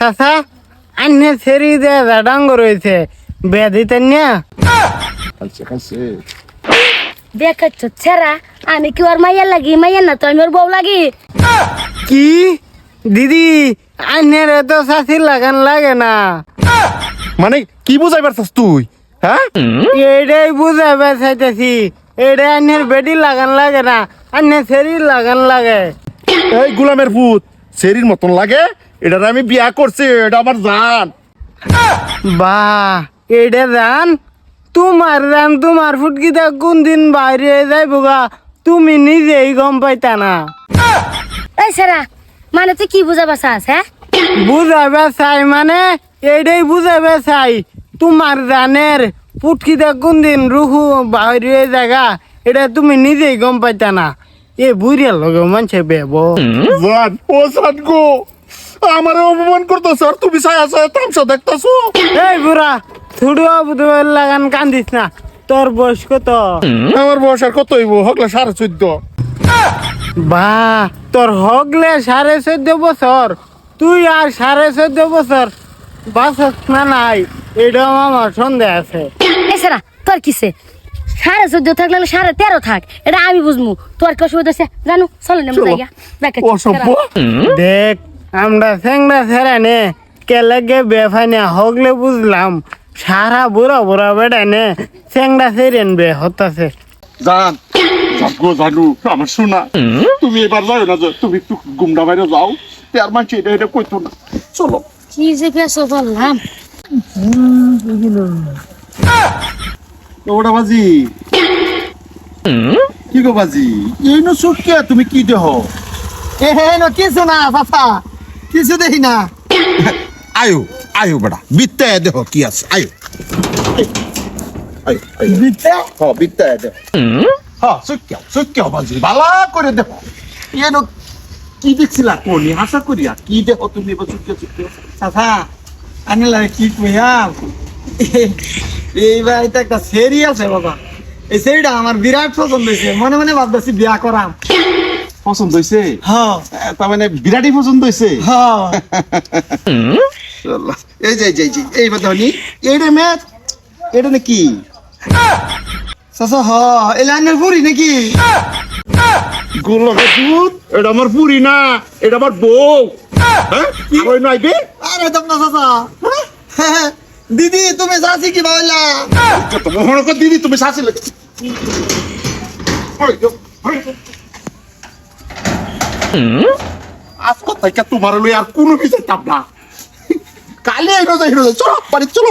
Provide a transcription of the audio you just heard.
চাচা আন্নে ছেড়ি দে ডাঙ্গ রয়েছে বে দিতেন না খাইছে খাইছে দেখাচ্ছ ছেড়া? আমি কি ওর মাইয়া লাগি? মাইয়া না তো আমি ওর বউ লাগি। কি? দিদি আন্নের তো চাষির লাগান লাগে না। মানে কি বুঝাই পারছস তুই হ্যাঁ? এইটাই বুঝাবে চাইতেছি এইটাই আন্নের বেডি লাগান লাগে না আন্নে ছেড়ি লাগান লাগে। এই গুলামের ভূত সেরির মতন লাগে? এটার আমি বিয়া করছি এটা আমার জান। বা এইটা জান? তোমার জান তোমার ফুটকিটা কোন দিন বাইরে যাইব গা? তুমি নিজেই গম পাইতা না। এই ছেড়া মানে তুই কি বুঝাবা চাস হ্যাঁ? বুঝাবে চাই মানে এইটাই বুঝাবে চাই। তোমার জানের পুটকিটা কোন দিন রুহু বাইরে জায়গা এটা তুমি নিজেই গম পাইতা না। এ বুড়িয়ার লগে মানুষে বেব ও জান গো। আমার অপমান করতেছ আর তুমি ছায়া ছায়া তামসা দেখতেছো? এই বুড়া ছুড়ু বুধবার লাগান কান্দিস না। তোর বয়স কত? আমার বয়স আর কত হইব? হকলে সাড়ে চোদ্দ। বা তোর হগলে সাড়ে চোদ্দ বছর। তুই আর সাড়ে চোদ্দ বছর বাসস না নাই এটা আমার সন্দেহ আছে। এই ছেড়া তোর কিসে? সাড়ে চোদ্দ থাকলে সাড়ে তেরো থাক এটা আমি বুঝমু। তোর কি অসুবিধা আছে জানো চলো দেখ আমরা স্যাংরা ছেড়া নে কেলেগে বেফানে হগলে বুঝলাম। সারা বুড়া বুড়া বেড়া নে স্যাংরা ছেড়েন বে হতাছে। জান গো জানু আমার শোনা। তুমি এবার যাও না যে তুমি একটু গুমডা বাইরে যাও। তার মানছি এটা এটা কইতো না। চলো। কি যে পেছো বললাম। ওটা বাজি। কি গো বাজি? এই নো সুটকে তুমি কি দেহ? এহেন কিছু না চাচা কিছু দেখি না। আয়ো আয়ো বেটা বিত্তায় দেহ কি আছে আয়ো। হ দেহ। বাজি বালা করে দেহ। কি দেখছিলা কোনি? করিয়া কি দেহ তুমি এবার চাচা কি কইয়াম এইবার এটা একটা সেরি আছে বাবা। এই সেরিটা আমার বিরাট পছন্দ হয়েছে। মনে মনে ভাবতেছি বিয়া করাম। পছন্দ হইছে? হ্যাঁ। তার মানে বিরাটই পছন্দ হইছে? হ্যাঁ। এই যে এই যে এই এই এইটা ম্যাচ এটা নাকি? চাচা হ এই লাইনের পুরি নাকি? গোলকে দুধ এটা আমার পুরি না এটা আমার বউ। হ্যাঁ? ওই নাইবে আরে তো না চাচা। দিদি তুমি চাচি কি ভাবলা কত মোহন কর দিদি তুমি শাসি লাগে আজ কোথায় কে তোমার লই আর কোনো বিচার না। কালে এনো যাই। চলো, বাড়ি, চলো।